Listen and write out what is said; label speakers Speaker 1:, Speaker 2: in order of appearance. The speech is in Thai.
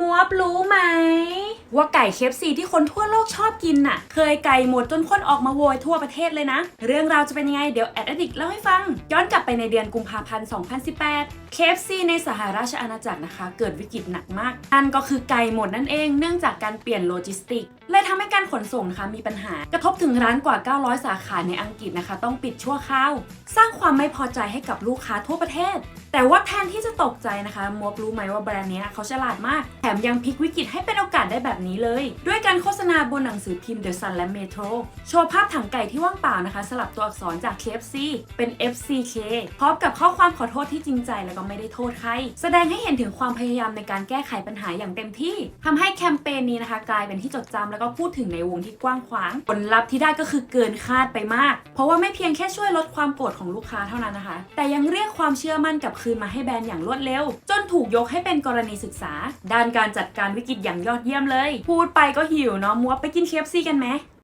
Speaker 1: มัวบรู้ไหม ว่าไก่เคฟซีที่คนทั่วโลกชอบกินน่ะ เคยไก่หมดจนคนออกมาโวยทั่วประเทศเลยนะ เรื่องราวจะเป็นยังไง เดี๋ยวแอดดิกเล่าให้ฟัง ย้อนกลับไปในเดือนกุมภาพันธ์ 2018 KFC ในสหราชอาณาจักรนะคะ เกิดวิกฤตหนักมาก นั่นก็คือไก่หมดนั่นเองเนื่องจากการเปลี่ยนโลจิสติกเลยทำให้การขนส่งนะคะมีปัญหา กระทบถึงร้านกว่า 900 สาขาในอังกฤษนะคะ ต้องปิดชั่วคราว สร้างความไม่พอใจให้กับลูกค้าทั่วประเทศ แต่ว่าแทนที่จะตกใจนะคะมวบรู้ไหมว่าแบรนด์เนี้ยเขาฉลาดมาก แถมยังพลิกวิกฤตให้เป็นโอกาสได้แบบนี้เลย ด้วยการโฆษณาบนหนังสือพิมพ์ The Sun และ Metro โชว์ภาพถังไก่ที่ว่างเปล่านะคะ สลับตัวอักษรจาก KFC เป็น FCK พร้อมกับข้อความขอโทษที่จริงใจแล้วก็ไม่ได้โทษใคร แสดงให้เห็นถึงความพยายามในการแก้ไขปัญหาอย่างเต็มที่ทำให้แคมเปญนี้นะคะ กลายเป็นที่จดจำแล้วก็พูดถึงในวงที่กว้างขวาง ผลลัพธ์ที่ได้ก็คือเกินคาดไปมาก เพราะว่าไม่เพียงแค่ช่วยลดความโกรธของลูกค้าเท่านั้นนะคะ แต่ยังเรียกความเชื่อมั่นกับคืนมาให้แบรนด์อย่างรวดเร็ว จนถูกยกให้เป็นกรณีศึกษา ด้านการจัดการวิกฤตอย่างยอดเยี่ยมเลย พูดไปก็หิวเนาะมัวไปกินเคฟซีกันไหม